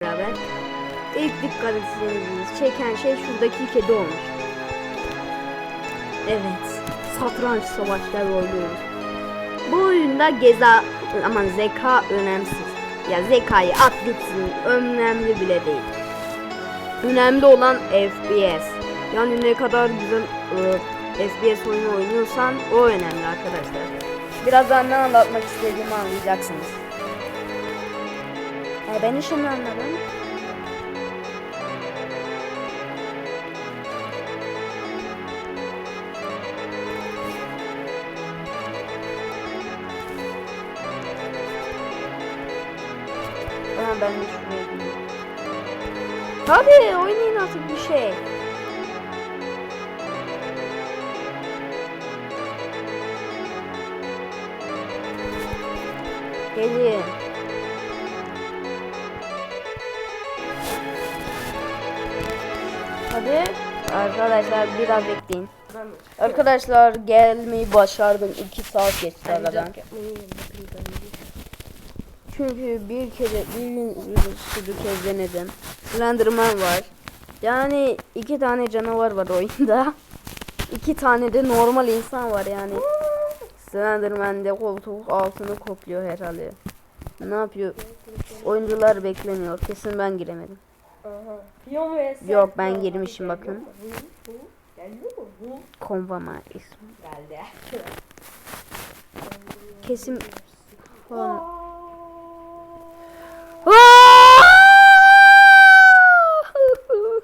beraber. İlk dikkatinizi çeken şey şuradaki kedi olmuş. Evet. Satranç savaşları oynuyoruz. Bu oyunda geza aman zeka önemsiz. Ya zekayı at önemli bile değil. Önemli olan FPS. Yani ne kadar güzel e, FPS oyunu oynuyorsan o önemli arkadaşlar. Birazdan ne anlatmak istediğimi anlayacaksınız. E ben işimi anladım. Tamam ben de şuraya oynayın artık bir şey. Gelin. Hadi arkadaşlar biraz bekleyin. Arkadaşlar gelmeyi başardım. 2 saat geçti aradan. Çünkü bir kere bir gün sürü kez denedim. Slenderman var. Yani iki tane canavar var oyunda. İki tane de normal insan var yani. Slenderman de koltuk altını kokluyor herhalde. Ne yapıyor? Oyuncular bekleniyor. Kesin ben giremedim. Piyon vs. Yok, ben girmişim, bakın. Hu, hu. Geldi mi? Hu. Konvama ismi. Geldi. Kesin falan.